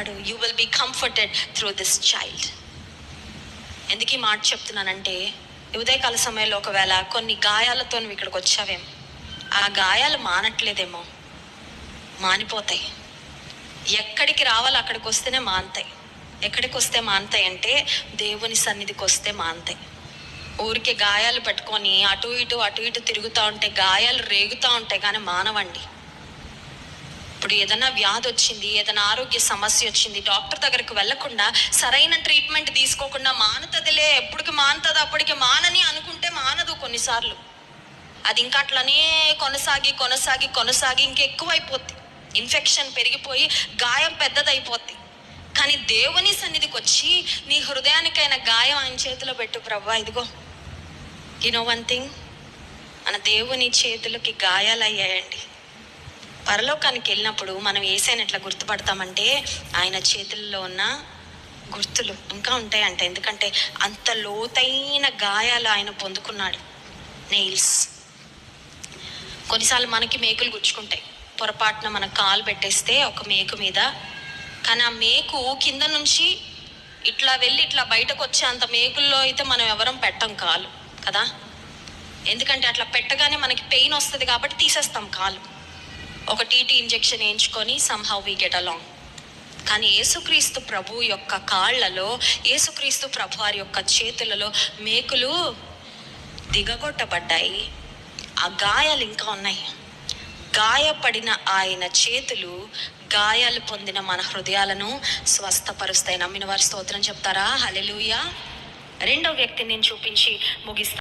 మాట్లాడతాడు you will be comforted through this child ఎందుకు ఈ మాట చెప్తున్నానంటే ఉదయకాల సమయంలో ఒకవేళ కొన్ని గాయాలతో నువ్వు ఇక్కడికి వచ్చావేమో ఆ గాయాలు మానట్లేదేమో మానిపోతాయి. ఎక్కడికి రావాలో అక్కడికి వస్తేనే మానతాయి. ఎక్కడికి వస్తే మానతాయి అంటే దేవుని సన్నిధికి వస్తే మానతాయి. ఊరికే గాయాలు పెట్టుకొని అటు ఇటు అటు ఇటు తిరుగుతూ ఉంటే గాయాలు రేగుతూ ఉంటాయి కానీ మానవండి. ఇప్పుడు ఏదైనా వ్యాధి వచ్చింది ఏదైనా ఆరోగ్య సమస్య వచ్చింది డాక్టర్ దగ్గరికి వెళ్ళకుండా సరైన ట్రీట్మెంట్ తీసుకోకుండా మానుతుందిలే ఎప్పటికి మానుతుంది అప్పటికి మానని అనుకుంటే మానదు కొన్నిసార్లు. అది ఇంకా అట్లనే కొనసాగి కొనసాగి కొనసాగి ఇంకెక్కువైపోద్ది ఇన్ఫెక్షన్ పెరిగిపోయి గాయం పెద్దదైపోద్ది. కానీ దేవుని సన్నిధికి వచ్చి నీ హృదయానికైన గాయం ఆయన చేతిలో పెట్టు ప్రవ్వా ఇదిగో. యు నో వన్ థింగ్ మన దేవుని చేతులకి గాయాలయ్యాయండి. పరలోకానికి వెళ్ళినప్పుడు మనం ఏసైనా ఎట్లా గుర్తుపడతామంటే ఆయన చేతుల్లో ఉన్న గుర్తులు ఇంకా ఉంటాయంట. ఎందుకంటే అంత లోతైన గాయాలు ఆయన పొందుకున్నాడు. నెయిల్స్ కొన్నిసార్లు మనకి మేకులు గుచ్చుకుంటాయి. పొరపాటున మన కాలు పెట్టేస్తే ఒక మేకు మీద. కానీ ఆ మేకు కింద నుంచి ఇట్లా వెళ్ళి ఇట్లా బయటకు వచ్చే అంత మేకుల్లో అయితే మనం ఎవరం పెట్టం కాలు కదా? ఎందుకంటే అట్లా పెట్టగానే మనకి పెయిన్ వస్తుంది కాబట్టి తీసేస్తాం కాలు. ఒక టీటీ ఇంజెక్షన్ వేయించుకొని సమ్హౌ వీ గెట్ అలాంగ్ కానీ యేసుక్రీస్తు ప్రభు యొక్క కాళ్ళలో యేసుక్రీస్తు ప్రభు వారి యొక్క చేతులలో మేకులు దిగగొట్టబడ్డాయి. ఆ గాయాలు ఇంకా ఉన్నాయి. గాయపడిన ఆయన చేతులు గాయాలు పొందిన మన హృదయాలను స్వస్థపరుస్తాయి. నమ్మిన వారి స్తోత్రం చెప్తారా? హలెలుయా రెండో వ్యక్తిని నేను చూపించి ముగిస్తాను